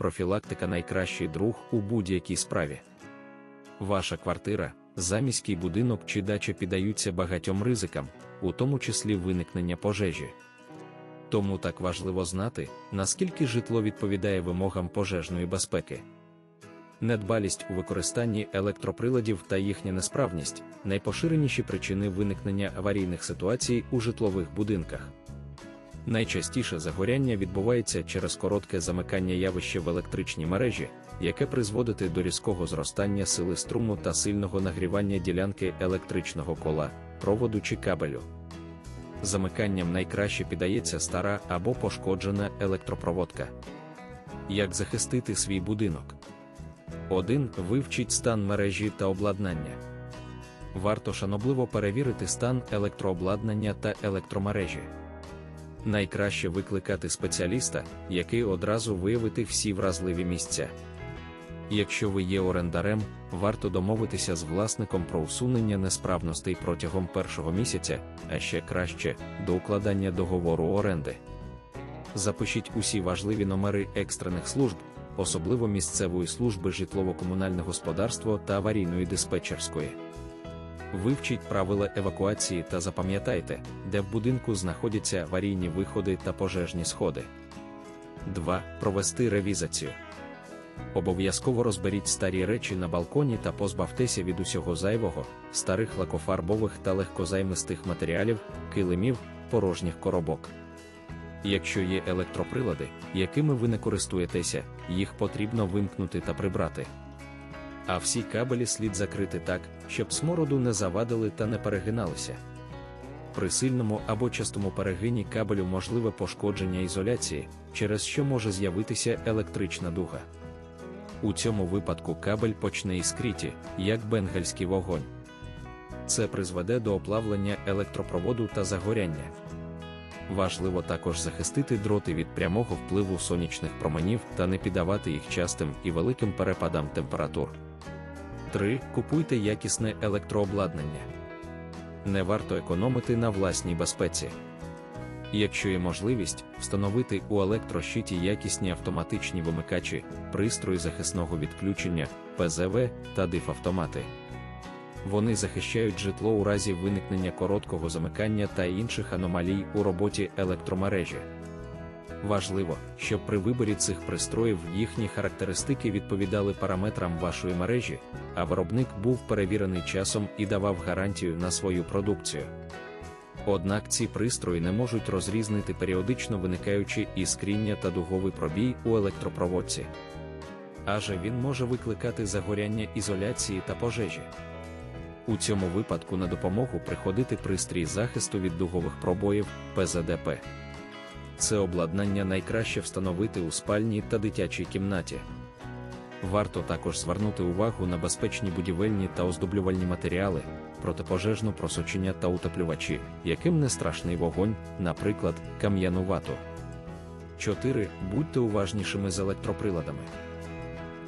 профілактика найкращий друг у будь-якій справі. Ваша квартира, заміський будинок чи дача піддаються багатьом ризикам, у тому числі виникнення пожежі. Тому так важливо знати, наскільки житло відповідає вимогам пожежної безпеки. Недбалість у використанні електроприладів та їхня несправність найпоширеніші причини виникнення аварійних ситуацій у житлових будинках. Найчастіше загоряння відбувається через коротке замикання явища в електричній мережі, яке призводить до різкого зростання сили струму та сильного нагрівання ділянки електричного кола, проводу чи кабелю. Замиканням найкраще піддається стара або пошкоджена електропроводка. Як захистити свій будинок? 1. Вивчіть стан мережі та обладнання. Варто шанобливо перевірити стан електрообладнання та електромережі. Найкраще викликати спеціаліста, який одразу виявити всі вразливі місця. Якщо ви є орендарем, варто домовитися з власником про усунення несправностей протягом першого місяця, а ще краще до укладання договору оренди. Запишіть усі важливі номери екстрених служб, особливо місцевої служби житлово-комунальне господарство та аварійної диспетчерської. Вивчіть правила евакуації та запам'ятайте, де в будинку знаходяться аварійні виходи та пожежні сходи. 2. Провести ревізацію. Обов'язково розберіть старі речі на балконі та позбавтеся від усього зайвого, старих лакофарбових та легкозаймистих матеріалів, килимів, порожніх коробок. Якщо є електроприлади, якими ви не користуєтеся, їх потрібно вимкнути та прибрати. А всі кабелі слід закрити так, щоб смороду не завадили та не перегиналися. При сильному або частому перегині кабелю можливе пошкодження ізоляції, через що може з'явитися електрична дуга. У цьому випадку кабель почне іскріти, як бенгальський вогонь. Це призведе до оплавлення електропроводу та загоряння. Важливо також захистити дроти від прямого впливу сонячних променів та не піддавати їх частим і великим перепадам температур. 3. Купуйте якісне електрообладнання. Не варто економити на власній безпеці. Якщо є можливість, встановити у електрощиті якісні автоматичні вимикачі, пристрої захисного відключення, ПЗВ та дифавтомати. Вони захищають житло у разі виникнення короткого замикання та інших аномалій у роботі електромережі. Важливо, щоб при виборі цих пристроїв їхні характеристики відповідали параметрам вашої мережі, а виробник був перевірений часом і давав гарантію на свою продукцію. Однак ці пристрої не можуть розрізнити періодично виникаючі іскріння та дуговий пробій у електропроводці. Аже він може викликати загоряння ізоляції та пожежі. У цьому випадку на допомогу приходити пристрій захисту від дугових пробоїв ПЗДП. Це обладнання найкраще встановити у спальні та дитячій кімнаті. Варто також звернути увагу на безпечні будівельні та оздоблювальні матеріали, протипожежну просочення та утеплювачі, яким не страшний вогонь, наприклад, кам'яну вату. 4. Будьте уважнішими з електроприладами.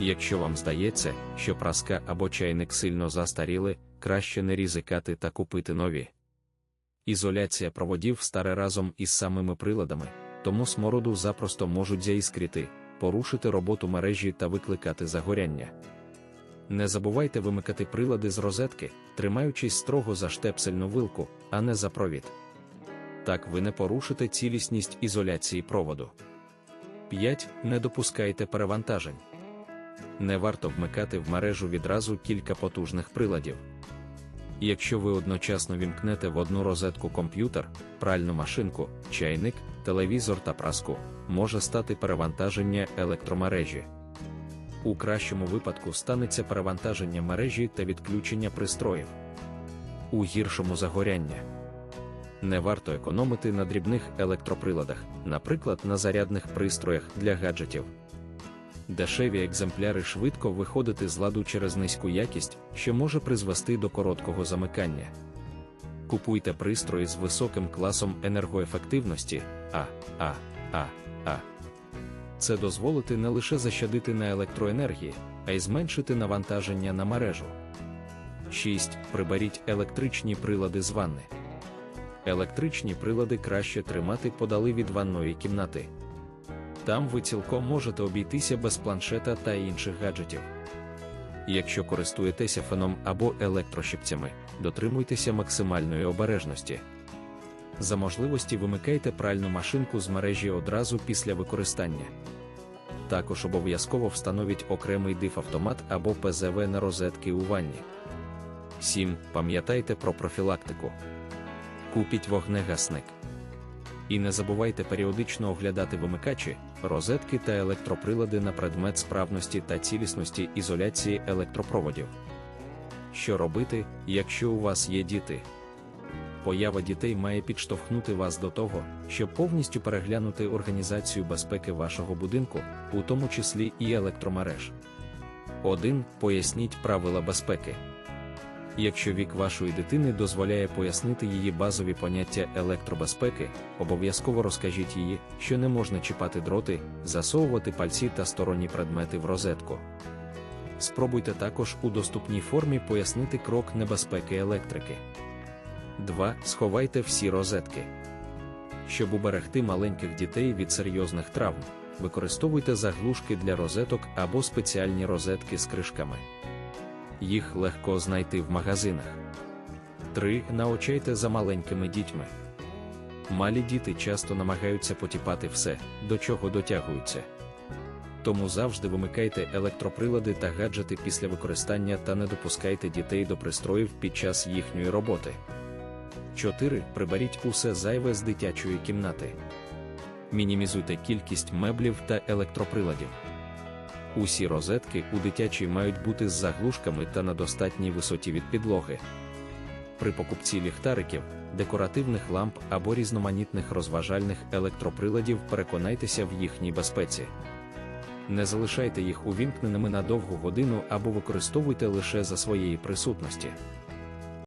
Якщо вам здається, що праска або чайник сильно застаріли, краще не ризикати та купити нові. Ізоляція проводів старе разом із самими приладами, тому смороду запросто можуть заіскрити, порушити роботу мережі та викликати загоряння. Не забувайте вимикати прилади з розетки, тримаючись строго за штепсельну вилку, а не за провід. Так ви не порушите цілісність ізоляції проводу. 5. Не допускайте перевантажень. Не варто вмикати в мережу відразу кілька потужних приладів. Якщо ви одночасно вімкнете в одну розетку комп'ютер, пральну машинку, чайник, телевізор та праску, може стати перевантаження електромережі. У кращому випадку станеться перевантаження мережі та відключення пристроїв. У гіршому загоряння. Не варто економити на дрібних електроприладах, наприклад, на зарядних пристроях для гаджетів. Дешеві екземпляри швидко виходити з ладу через низьку якість, що може призвести до короткого замикання. Купуйте пристрої з високим класом енергоефективності А, А, А, А. Це дозволити не лише защадити на електроенергії, а й зменшити навантаження на мережу. 6. Приберіть електричні прилади з ванни. Електричні прилади краще тримати подали від ванної кімнати. Там ви цілком можете обійтися без планшета та інших гаджетів. Якщо користуєтеся феном або електрощипцями, дотримуйтеся максимальної обережності. За можливості вимикайте пральну машинку з мережі одразу після використання. Також обов'язково встановіть окремий дифавтомат або ПЗВ на розетки у ванні. 7. Пам'ятайте про профілактику. Купіть вогнегасник. І не забувайте періодично оглядати вимикачі, розетки та електроприлади на предмет справності та цілісності ізоляції електропроводів. Що робити, якщо у вас є діти? Поява дітей має підштовхнути вас до того, щоб повністю переглянути організацію безпеки вашого будинку, у тому числі і електромереж. 1. Поясніть правила безпеки. Якщо вік вашої дитини дозволяє пояснити її базові поняття електробезпеки, обов'язково розкажіть їй, що не можна чіпати дроти, засовувати пальці та сторонні предмети в розетку. Спробуйте також у доступній формі пояснити крок небезпеки електрики. 2. Сховайте всі розетки. Щоб уберегти маленьких дітей від серйозних травм, використовуйте заглушки для розеток або спеціальні розетки з кришками. Їх легко знайти в магазинах. 3. Наочайте за маленькими дітьми. Малі діти часто намагаються потіпати все, до чого дотягуються. Тому завжди вимикайте електроприлади та гаджети після використання та не допускайте дітей до пристроїв під час їхньої роботи. 4. Приберіть усе зайве з дитячої кімнати. Мінімізуйте кількість меблів та електроприладів. Усі розетки у дитячій мають бути з заглушками та на достатній висоті від підлоги. При покупці ліхтариків, декоративних ламп або різноманітних розважальних електроприладів переконайтеся в їхній безпеці. Не залишайте їх увімкненими на довгу годину або використовуйте лише за своєї присутності.